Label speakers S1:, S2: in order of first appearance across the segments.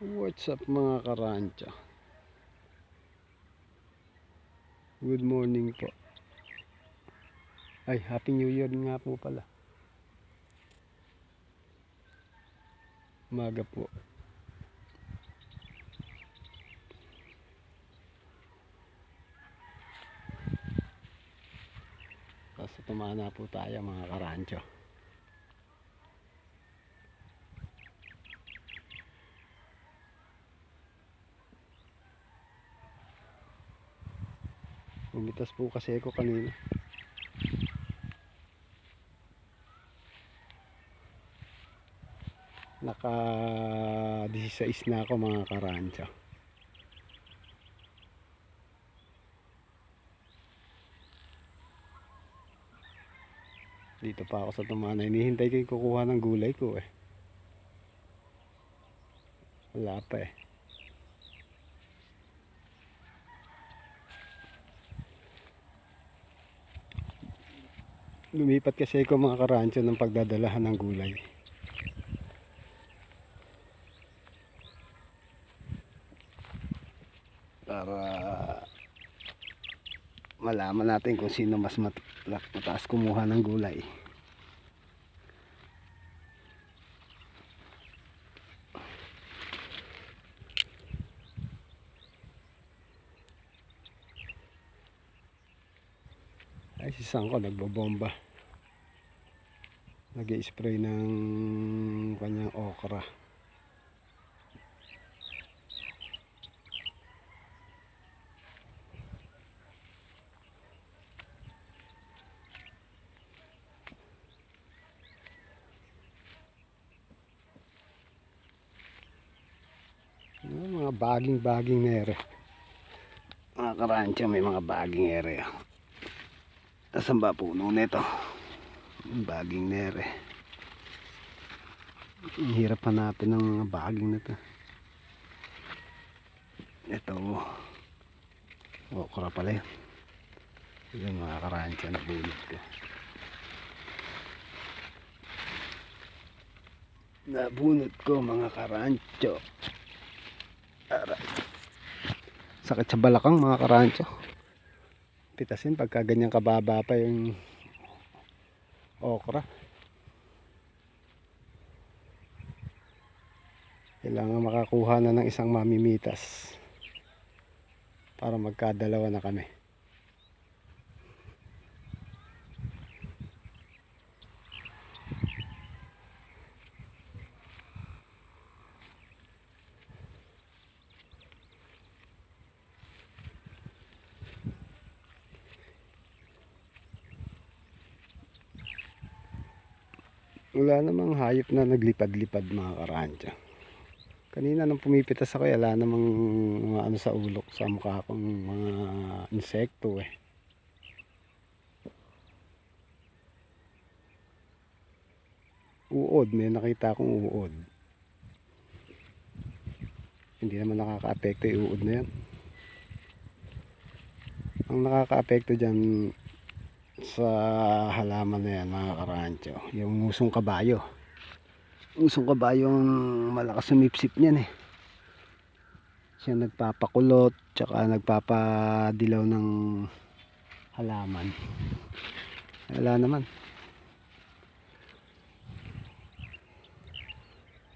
S1: What's up mga karancha? Good morning po. Ay, Happy New Year nga po pala. Umaga po. Tapos tumana po tayo mga karancho. Bumitas po kasi ako kanina. Naka 16 na ako mga karancha. Dito pa ako sa tumana. Hinihintay ko yung kukuha ng gulay ko eh. Wala pa eh. Lumipat kasi ako mga karancho ng pagdadalahan ng gulay. Para malaman natin kung sino mas mat mataas kumuha ng gulay. Ay, si Sangko nagbobomba. nag spray ng kanyang okra. Yung mga baging-baging nere. Mga karancha may mga baging ere. Asan ba puno nito? Baging nere. Ang hirap hanapin ng mga baging na to. Ito. Okra pala yun. Yung mga karansya na bunot ko. Nabunot ko mga karancho. Aray. Sakit sa balakang mga karancho pitasin pagka ganyan kababa pa yung okra. Kailangan makakuha na ng isang mamimitas para magkadalawa na kami wala namang hayop na naglipad-lipad mga karantya. Kanina nung pumipitas ako wala namang mga ano sa ulok sa mukha kong mga insekto eh. Uod may nakita akong uod. Hindi naman nakaka-apekto yung uod na yan. Ang nakaka-apekto dyan sa halaman na yan mga karancho yung musong kabayo. Musong kabayo ang malakas sumipsip niyan eh. Siya nagpapakulot tsaka nagpapadilaw ng halaman. Wala naman.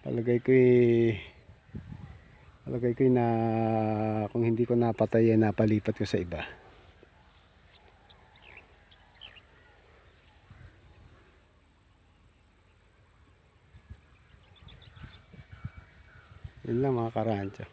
S1: Palagay ko eh palagay ko eh na kung hindi ko napatay eh, napalipat ko sa iba Yun lang mga karancho.